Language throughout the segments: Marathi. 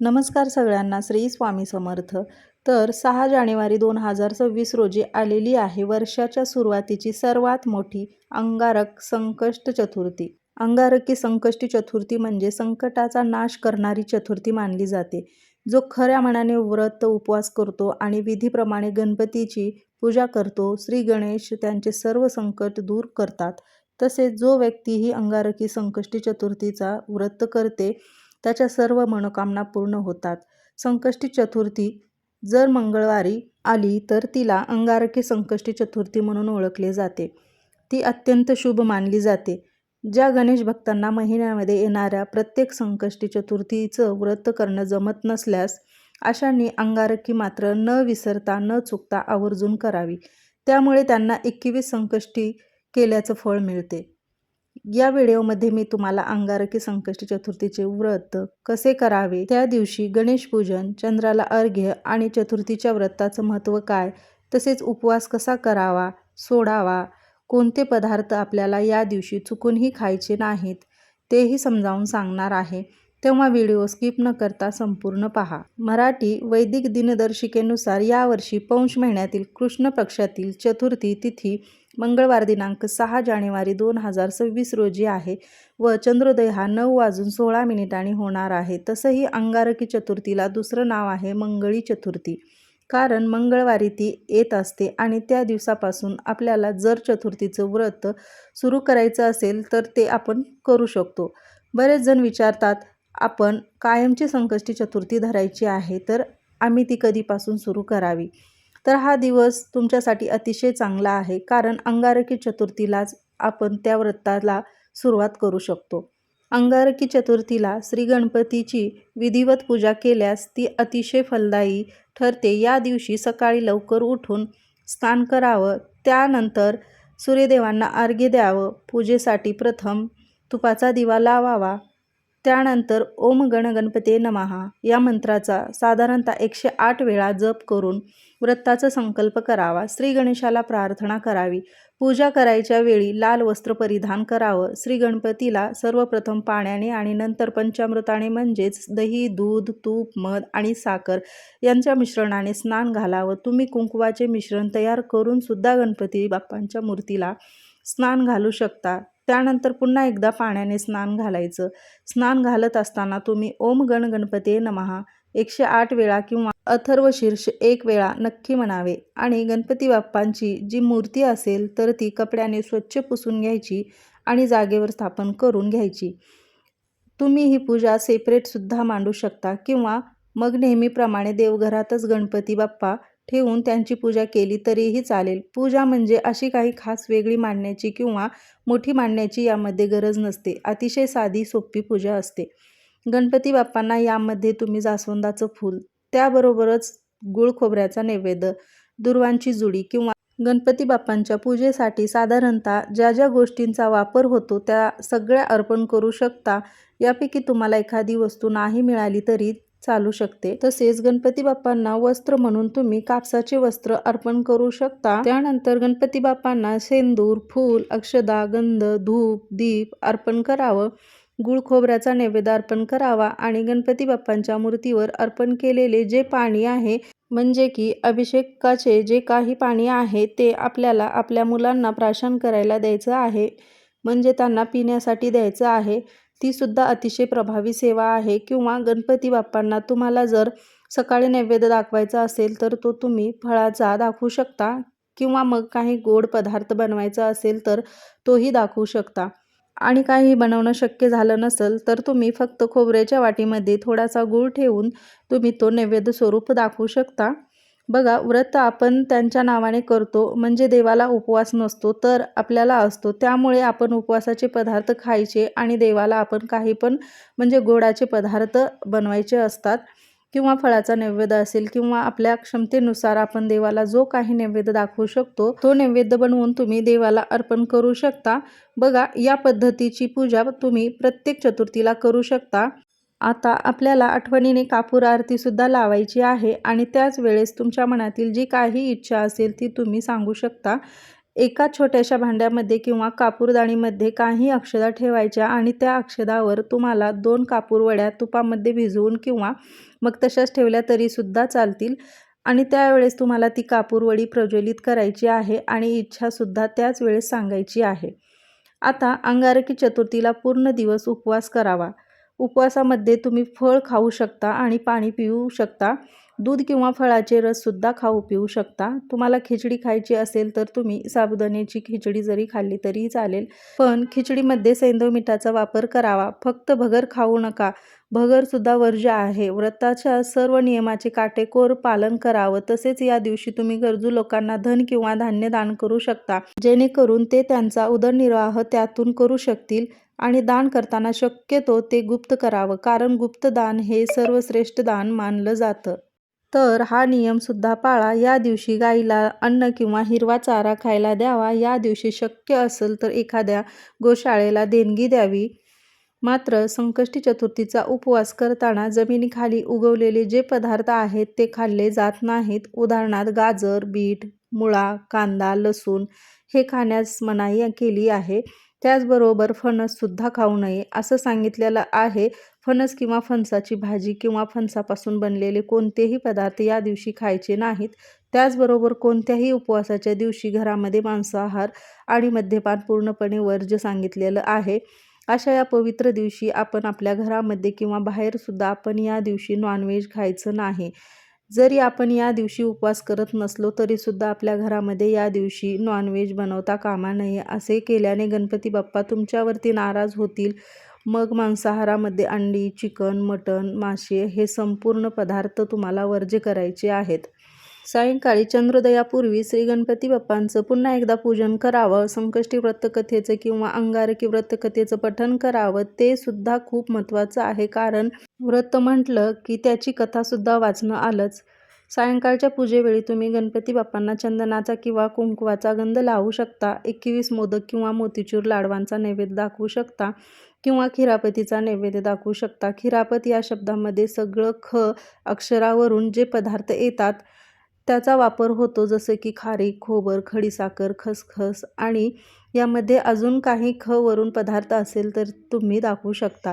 नमस्कार सगळ्यांना श्री स्वामी समर्थ. तर सहा जानेवारी दोन हजार सव्वीस रोजी आलेली आहे वर्षाच्या सुरुवातीची सर्वात मोठी अंगारक संकष्ट चतुर्थी. अंगारकी संकष्टी चतुर्थी म्हणजे संकटाचा नाश करणारी चतुर्थी मानली जाते. जो खऱ्या मनाने व्रत उपवास करतो आणि विधीप्रमाणे गणपतीची पूजा करतो श्री गणेश त्यांचे सर्व संकट दूर करतात. तसेच जो व्यक्ती ही अंगारकी संकष्टी चतुर्थीचा व्रत करते त्याच्या सर्व मनोकामना पूर्ण होतात. संकष्टी चतुर्थी जर मंगळवारी आली तर तिला अंगारकी संकष्टी चतुर्थी म्हणून ओळखले जाते. ती अत्यंत शुभ मानली जाते. ज्या गणेश भक्तांना महिन्यामध्ये येणाऱ्या प्रत्येक संकष्टी चतुर्थीचं व्रत करणं जमत नसल्यास अशांनी अंगारकी मात्र न विसरता न चुकता आवर्जून करावी. त्यामुळे त्यांना एकवीस संकष्टी केल्याचं फळ मिळते. या व्हिडिओमध्ये मी तुम्हाला अंगारकी संकष्टी चतुर्थीचे व्रत कसे करावे? त्या दिवशी गणेश पूजन चंद्राला अर्घ्य आणि चतुर्थीच्या व्रताचं महत्त्व काय? तसेच उपवास कसा करावा? सोडावा? कोणते पदार्थ आपल्याला या दिवशी चुकूनही खायचे नाहीत? तेही समजावून सांगणार आहे. तेव्हा व्हिडिओ स्किप न करता संपूर्ण पहा. मराठी वैदिक दिनदर्शिकेनुसार यावर्षी पौष महिन्यातील कृष्ण पक्षातील चतुर्थी तिथी मंगळवार दिनांक सहा जानेवारी दोन हजार सव्वीस रोजी आहे व चंद्रोदय हा नऊ वाजून सोळा मिनिटांनी होणार आहे. तसंही अंगारकी चतुर्थीला दुसरं नाव आहे मंगळी चतुर्थी. कारण मंगळवारी ती येत असते आणि त्या दिवसापासून आपल्याला जर चतुर्थीचं व्रत सुरू करायचं असेल तर ते आपण करू शकतो. बरेच जण विचारतात आपण कायमची संकष्टी चतुर्थी धरायची आहे तर आम्ही ती कधीपासून सुरू करावी? तर हा दिवस तुमच्यासाठी अतिशय चांगला आहे कारण अंगारकी चतुर्थीलाच आपण त्या व्रताला सुरुवात करू शकतो. अंगारकी चतुर्थीला श्री गणपतीची विधिवत पूजा केल्यास ती अतिशय फलदायी ठरते. या दिवशी सकाळी लवकर उठून स्नान करावं त्यानंतर सूर्यदेवांना अर्घ्य द्यावं. पूजेसाठी प्रथम तुपाचा दिवा लावावा. त्यानंतर ओम गण गणपते नमहा या मंत्राचा साधारणतः एकशे आठ वेळा जप करून व्रताचा संकल्प करावा. श्री गणेशाला प्रार्थना करावी. पूजा करायच्या वेळी लाल वस्त्र परिधान करावं. श्री गणपतीला सर्वप्रथम पाण्याने आणि नंतर पंचामृताने म्हणजेच दही दूध तूप मध आणि साखर यांच्या मिश्रणाने स्नान घालावं. तुम्ही कुंकवाचे मिश्रण तयार करून सुद्धा गणपती बाप्पांच्या मूर्तीला स्नान घालू शकता. त्यानंतर पुन्हा एकदा पाण्याने स्नान घालायचं. स्नान घालत असताना तुम्ही ओम गण गणपती नमहा. एकशे आठ वेळा किंवा अथर्व शीर्ष एक वेळा नक्की म्हणावे. आणि गणपती बाप्पांची जी मूर्ती असेल तर ती कपड्याने स्वच्छ पुसून घ्यायची आणि जागेवर स्थापन करून घ्यायची. तुम्ही ही पूजा सेपरेटसुद्धा मांडू शकता किंवा मग नेहमीप्रमाणे देवघरातच गणपती बाप्पा ठेवून त्यांची पूजा केली तरीही चालेल. पूजा म्हणजे अशी काही खास वेगळी मांडण्याची किंवा मोठी मांडण्याची यामध्ये गरज नसते. अतिशय साधी सोपी पूजा असते. गणपती बाप्पांना यामध्ये तुम्ही जास्वंदाचं फूल त्याबरोबरच गुळ खोबऱ्याचा नैवेद्य दुर्वांची जुडी किंवा गणपती बाप्पांच्या पूजेसाठी साधारणतः ज्या ज्या गोष्टींचा वापर होतो त्या सगळ्या अर्पण करू शकता. यापैकी तुम्हाला एखादी वस्तू नाही मिळाली तरी चालू शकते. तसेच गणपती बाप्पांना वस्त्र म्हणून तुम्ही कापसाचे वस्त्र अर्पण करू शकता. त्यानंतर गणपती बाप्पांना सेंदूर फूल अक्षदा गंध धूप दीप अर्पण करावं. गुळ खोबऱ्याचा नैवेद्य अर्पण करावा आणि गणपती बाप्पांच्या मूर्तीवर अर्पण केलेले जे पाणी आहे म्हणजे की अभिषेकाचे जे काही पाणी आहे ते आपल्याला आपल्या मुलांना प्राशन करायला द्यायचं आहे. म्हणजे त्यांना पिण्यासाठी द्यायचं आहे. तीसुद्धा अतिशय प्रभावी सेवा आहे किंवा गणपती बाप्पांना तुम्हाला जर सकाळी नैवेद्य दाखवायचा असेल तर तो तुम्ही फळाचा दाखवू शकता किंवा मग काही गोड पदार्थ बनवायचा असेल तर तोही दाखवू शकता. आणि काही बनवणं शक्य झालं नसेल तर तुम्ही फक्त खोबऱ्याच्या वाटीमध्ये थोडासा गूळ ठेवून तुम्ही तो नैवेद्य स्वरूप दाखवू शकता. बघा व्रत आपण त्यांच्या नावाने करतो म्हणजे देवाला उपवास नसतो तर आपल्याला असतो. त्यामुळे आपण उपवासाचे पदार्थ खायचे आणि देवाला आपण काही पण म्हणजे गोडाचे पदार्थ बनवायचे असतात. किंवा फळाचा नैवेद्य असेल किंवा आपल्या क्षमतेनुसार आपण देवाला जो काही नैवेद्य दाखवू शकतो तो नैवेद्य बनवून तुम्ही देवाला अर्पण करू शकता. बघा या पद्धतीची पूजा तुम्ही प्रत्येक चतुर्थीला करू शकता. आता आपल्याला आठवणीने कापूर आरतीसुद्धा लावायची आहे आणि त्याच वेळेस तुमच्या मनातील जी काही इच्छा असेल ती तुम्ही सांगू शकता. एका छोट्याशा भांड्यामध्ये किंवा कापूरदाणीमध्ये काही अक्षदा ठेवायच्या आणि त्या अक्षदावर तुम्हाला दोन कापूर वड्या तुपामध्ये भिजवून किंवा मग तशाच ठेवल्या तरीसुद्धा चालतील. आणि त्यावेळेस तुम्हाला ती कापूरवडी प्रज्वलित करायची आहे आणि इच्छासुद्धा त्याच वेळेस सांगायची आहे. आता अंगारकी चतुर्थीला पूर्ण दिवस उपवास करावा. उपवासामध्ये तुम्ही फळ खाऊ शकता आणि पाणी पिऊ शकता. दूध किंवा फळाचे रससुद्धा खाऊ पिऊ शकता. तुम्हाला खिचडी खायची असेल तर तुम्ही साबुदाण्याची खिचडी जरी खाल्ली तरीही चालेल. पण खिचडीमध्ये सैंधव मिठाचा वापर करावा. फक्त भगर खाऊ नका. भगरसुद्धा वर्ज्य आहे. व्रताच्या सर्व नियमाचे काटेकोर पालन करावं. तसेच या दिवशी तुम्ही गरजू लोकांना धन किंवा धान्य दान करू शकता. जेणेकरून ते त्यांचा उदरनिर्वाह त्यातून करू शकतील. आणि दान करताना शक्यतो ते गुप्त करावं कारण गुप्त दान हे सर्वश्रेष्ठ दान मानलं जातं. तर हा नियमसुद्धा पाळा. या दिवशी गाईला अन्न किंवा हिरवा चारा खायला द्यावा. या दिवशी शक्य असेल तर एखाद्या गोशाळेला देणगी द्यावी. मात्र संकष्टी चतुर्थीचा उपवास करताना जमिनीखाली उगवलेले जे पदार्थ आहेत ते खाल्ले जात नाहीत. उदाहरणार्थ गाजर बीट मुळा कांदा लसूण हे खाण्यास मनाई केली आहे. त्याचबरोबर फणससुद्धा खाऊ नये असं सांगितलेलं आहे. फणस किंवा फणसाची भाजी किंवा फणसापासून बनलेले कोणतेही पदार्थ या दिवशी खायचे नाहीत. त्याचबरोबर कोणत्याही उपवासाच्या दिवशी घरामध्ये मांसाहार आणि मद्यपान पूर्णपणे वर्ज्य सांगितलेलं आहे. अशा या पवित्र दिवशी आपण आपल्या घरामध्ये किंवा बाहेरसुद्धा आपण या दिवशी नॉनव्हेज खायचं नाही. जरी आपण या दिवशी उपवास करत नसलो तरीसुद्धा आपल्या घरामध्ये या दिवशी नॉनव्हेज बनवता कामा नये असे केल्याने गणपती बाप्पा तुमच्यावरती नाराज होतील. मग मांसाहारामध्ये अंडी चिकन मटण मासे हे संपूर्ण पदार्थ तुम्हाला वर्ज्य करायचे आहेत. सायंकाळी चंद्रोदयापूर्वी श्री गणपती बाप्पांचं पुन्हा एकदा पूजन करावं संकष्टी व्रतकथेचं किंवा अंगारकी व्रतकथेचं पठन करावं ते सुद्धा खूप महत्त्वाचं आहे. कारण व्रत म्हटलं की त्याची कथासुद्धा वाचणं आलंच. सायंकाळच्या पूजेवेळी तुम्ही गणपती बाप्पांना चंदनाचा किंवा कुंकवाचा गंध लावू शकता एकवीस मोदक किंवा मोतीचूर लाडवांचा नैवेद्य दाखवू शकता किंवा खिरापतीचा नैवेद्य दाखवू शकता. खिरापत या शब्दामध्ये सगळं ख अक्षरावरून जे पदार्थ येतात त्याचा वापर होतो जसं की खारीक खोबर खडीसाखर खसखस आणि यामध्ये अजून काही ख वरून पदार्थ असेल तर तुम्ही दाखवू शकता.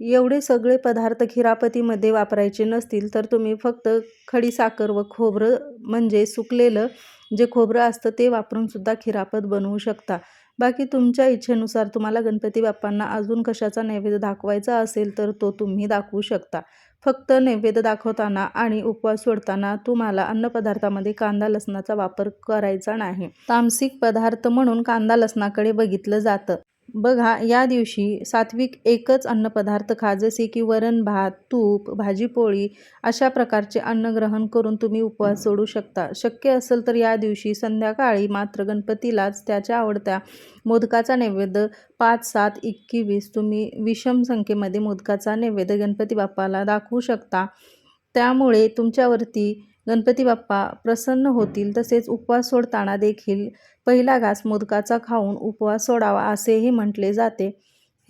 एवढे सगळे पदार्थ खिरापतीमध्ये वापरायचे नसतील तर तुम्ही फक्त खडीसाखर व खोबरं म्हणजे सुकलेलं जे खोबरं असतं ते वापरूनसुद्धा खिरापत बनवू शकता. बाकी तुमच्या इच्छेनुसार तुम्हाला गणपती बाप्पांना अजून कशाचा नैवेद्य दाखवायचा असेल तर तो तुम्ही दाखवू शकता. फक्त नैवेद्य दाखवताना आणि उपवास सोडताना तुम्हाला अन्नपदार्थामध्ये कांदा लसणाचा वापर करायचा नाही. तामसिक पदार्थ म्हणून कांदा लसणाकडे बघितलं जातं. बघा या दिवशी सात्विक एकच अन्नपदार्थ खा जसे की वरण भात तूप भाजीपोळी अशा प्रकारचे अन्न ग्रहण करून तुम्ही उपवास सोडू शकता. शक्य असेल तर या दिवशी संध्याकाळी मात्र गणपतीलाच त्याच्या आवडत्या मोदकाचा नैवेद्य पाच सात एकवीस तुम्ही विषम संख्येमध्ये मोदकाचा नैवेद्य गणपती बाप्पाला दाखवू शकता. त्यामुळे तुमच्यावरती गणपती बाप्पा प्रसन्न होतील तसेच उपवास सोडताना देखील पहिला घास मोदकाचा खाऊन उपवास सोडावा असेही म्हटले जाते.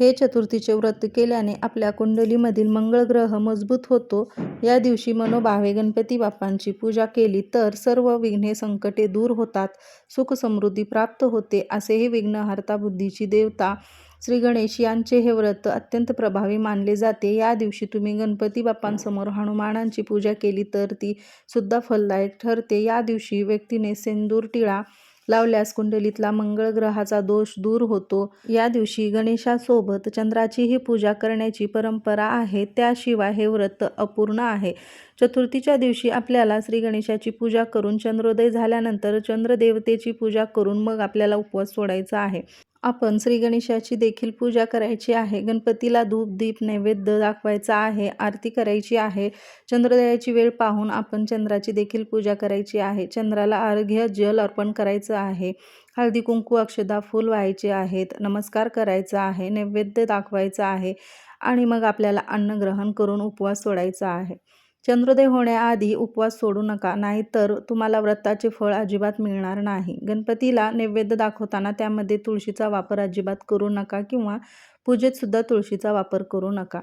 हे चतुर्थीचे व्रत केल्याने आपल्या कुंडलीमधील मंगळ ग्रह मजबूत होतो. या दिवशी मनोभावे गणपती बाप्पांची पूजा केली तर सर्व विघ्ने संकटे दूर होतात. सुख समृद्धी प्राप्त होते असेही विघ्नहर्ता बुद्धीची देवता श्री गणेश यांचे हे व्रत अत्यंत प्रभावी मानले जाते. या दिवशी तुम्ही गणपती बाप्पांसमोर हनुमानांची पूजा केली तर ती सुद्धा फलदायक ठरते. या दिवशी व्यक्तीने सेंदूर टिळा लावल्यास कुंडलीतला मंगळ ग्रहाचा दोष दूर होतो. या दिवशी गणेशासोबत चंद्राचीही पूजा करण्याची परंपरा आहे. त्याशिवाय हे व्रत अपूर्ण आहे. चतुर्थीच्या दिवशी आपल्याला श्री गणेशाची पूजा करून चंद्रोदय झाल्यानंतर चंद्रदेवतेची पूजा करून मग आपल्याला उपवास सोडायचा आहे. आपण श्री गणेशाची देखील पूजा करायची आहे. गणपतीला धूप दीप नैवेद्य दाखवायचा आहे. आरती करायची आहे. चंद्रोदयाची वेळ पाहून आपण चंद्राची देखील पूजा करायची आहे. चंद्राला अर्घ्य जल अर्पण करायचं आहे. हळदी कुंकू अक्षदा फूल व्हायचे आहेत. नमस्कार करायचा आहे. नैवेद्य दाखवायचा आहे. आणि मग आपल्याला अन्न ग्रहण करून उपवास सोडायचा आहे. चंद्रोदय होण्याआधी उपवास सोडू नका नाहीतर तुम्हाला व्रताचे फळ अजिबात मिळणार नाही. गणपतीला नैवेद्य दाखवताना त्यामध्ये तुळशीचा वापर अजिबात करू नका किंवा पूजेतसुद्धा तुळशीचा वापर करू नका.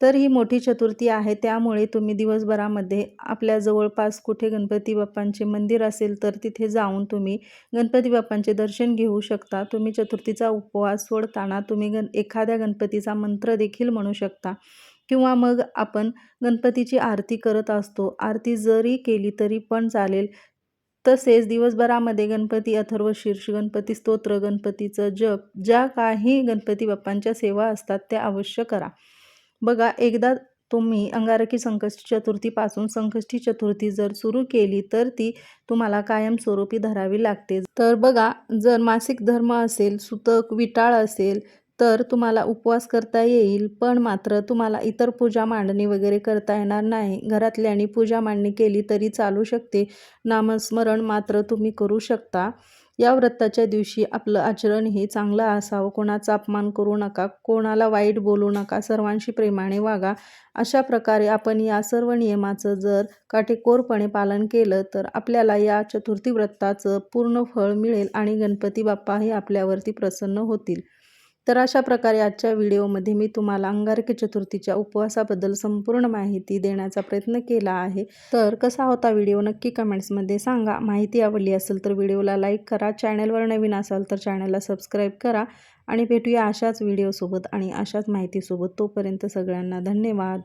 तर ही मोठी चतुर्थी आहे त्यामुळे तुम्ही दिवसभरामध्ये आपल्या जवळपास कुठे गणपती बाप्पांचे मंदिर असेल तर तिथे जाऊन तुम्ही गणपती बाप्पांचे दर्शन घेऊ शकता. तुम्ही चतुर्थीचा उपवास सोडताना तुम्ही गण एखाद्या गणपतीचा मंत्र देखील म्हणू शकता. किंवा मग आपण गणपतीची आरती करत असतो. आरती जरी केली तरी पण चालेल. तसेच दिवसभरामध्ये गणपती अथर्व शीर्ष गणपती स्तोत्र गणपतीचं जप ज्या काही गणपती बाप्पांच्या सेवा असतात त्या अवश्य करा. बघा एकदा तुम्ही अंगारकी संकष्टी चतुर्थीपासून संकष्टी चतुर्थी जर सुरू केली तर ती तुम्हाला कायमस्वरूपी धरावी लागते. तर बघा जर मासिक धर्म असेल सुतक विटाळ असेल तर तुम्हाला उपवास करता येईल पण मात्र तुम्हाला इतर पूजा मांडणी वगैरे करता येणार नाही. घरातल्यानी पूजा मांडणी केली तरी चालू शकते. नामस्मरण मात्र तुम्ही करू शकता. या व्रताच्या दिवशी आपलं आचरण हे चांगलं असावं. कोणाचा अपमान करू नका. कोणाला वाईट बोलू नका. सर्वांशी प्रेमाने वागा. अशा प्रकारे आपण या सर्व नियमाचं जर काटेकोरपणे पालन केलं तर आपल्याला या चतुर्थी व्रताचं पूर्ण फळ मिळेल आणि गणपती बाप्पा हे आपल्यावरती प्रसन्न होतील. तर अशा प्रकारे आजच्या व्हिडिओमध्ये मी तुम्हाला अंगारकी चतुर्थीच्या उपवासाबद्दल संपूर्ण माहिती देण्याचा प्रयत्न केला आहे. तर कसा होता व्हिडिओ नक्की कमेंट्समध्ये सांगा. माहिती आवडली असेल तर व्हिडिओला लाईक करा. चॅनलवर नवीन असाल तर चॅनलला सबस्क्राईब करा. आणि भेटूया अशाच व्हिडिओसोबत आणि अशाच माहितीसोबत. तोपर्यंत सगळ्यांना धन्यवाद.